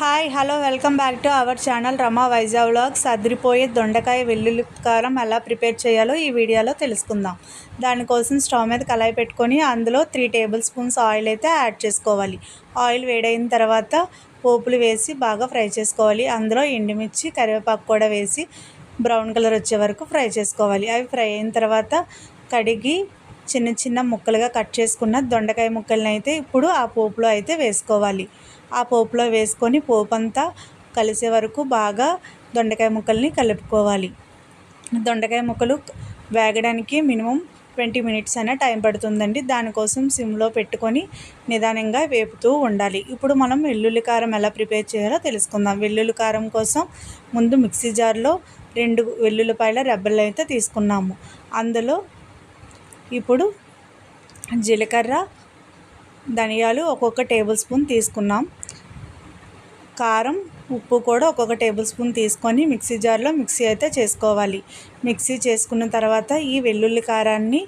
Hi hello welcome back to our channel Rama Vizag vlogs అదిరిపోయే దొండకాయ వెల్లుల్లి కారం ఎలా ప్రిపేర్ చేయాలో ఈ వీడియోలో తెలుసుకుందాం. దానికోసం స్టవ్ మీద కళాయి పెట్టుకొని అందులో త్రీ టేబుల్ స్పూన్స్ ఆయిల్ అయితే యాడ్ చేసుకోవాలి. ఆయిల్ వేడైన తర్వాత పోపులు వేసి బాగా ఫ్రై చేసుకోవాలి. అందులో ఎండుమిర్చి కరివేపాకు కూడా వేసి బ్రౌన్ కలర్ వచ్చే వరకు ఫ్రై చేసుకోవాలి. అవి ఫ్రై అయిన తర్వాత కడిగి చిన్న చిన్న ముక్కలుగా కట్ చేసుకున్న దొండకాయ ముక్కల్ని అయితే ఇప్పుడు ఆ పోపులో అయితే వేసుకోవాలి. ఆ పోపులో వేసుకొని పోపు అంతా కలిసే వరకు బాగా దొండకాయ ముక్కల్ని కలుపుకోవాలి. దొండకాయ ముక్కలు వేగడానికి మినిమం ట్వంటీ మినిట్స్ అయినా టైం పడుతుందండి. దానికోసం సిమ్లో పెట్టుకొని నిదానంగా వేపుతూ ఉండాలి. ఇప్పుడు మనం వెల్లుల్లి కారం ఎలా ప్రిపేర్ చేయాలో తెలుసుకుందాం. వెల్లుల్లి కారం కోసం ముందు మిక్సీ జార్లో రెండు వెల్లుల్లిపాయల రెబ్బలు అయితే తీసుకున్నాము. అందులో ఇప్పుడు జీలకర్ర ధనియాలు ఒక్కొక్క టేబుల్ స్పూన్ తీసుకున్నాం. కారం ఉప్పు కూడా ఒక్కొక్క టేబుల్ స్పూన్ తీసుకొని మిక్సీ జార్లో మిక్సీ అయితే చేసుకోవాలి. మిక్సీ చేసుకున్న తర్వాత ఈ వెల్లుల్లి కారాన్ని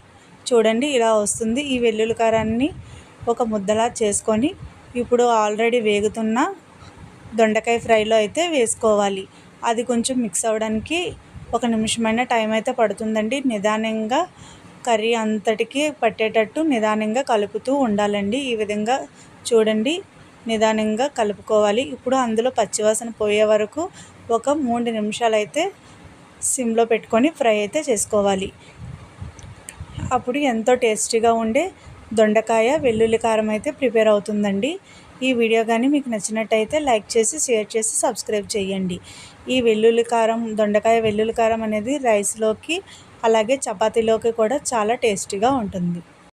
చూడండి ఇలా వస్తుంది. ఈ వెల్లుల్లి కారాన్ని ఒక ముద్దలా చేసుకొని ఇప్పుడు ఆల్రెడీ వేగుతున్న దొండకాయ ఫ్రైలో అయితే వేసుకోవాలి. అది కొంచెం మిక్స్ అవ్వడానికి ఒక నిమిషమైన టైం అయితే పడుతుందండి. నిదానంగా కర్రీ అంతటికి పట్టేటట్టు నిదానంగా కలుపుతూ ఉండాలండి. ఈ విధంగా చూడండి. నిదానంగా కలుపుకోవాలి. ఇప్పుడు అందులో పచ్చివాసన పోయే వరకు ఒక మూడు నిమిషాలు అయితే సిమ్లో పెట్టుకొని ఫ్రై అయితే చేసుకోవాలి. అప్పుడు ఎంతో టేస్టీగా ఉండే దొండకాయ వెల్లుల్లి కారం అయితే ప్రిపేర్ అవుతుందండి. ఈ వీడియో కానీ మీకు నచ్చినట్టయితే లైక్ చేసి షేర్ చేసి సబ్స్క్రైబ్ చేయండి. ఈ వెల్లుల్లి కారం దొండకాయ వెల్లుల్లి కారం అనేది రైస్లోకి అలాగే చపాతీలోకి కూడా చాలా టేస్టీగా ఉంటుంది.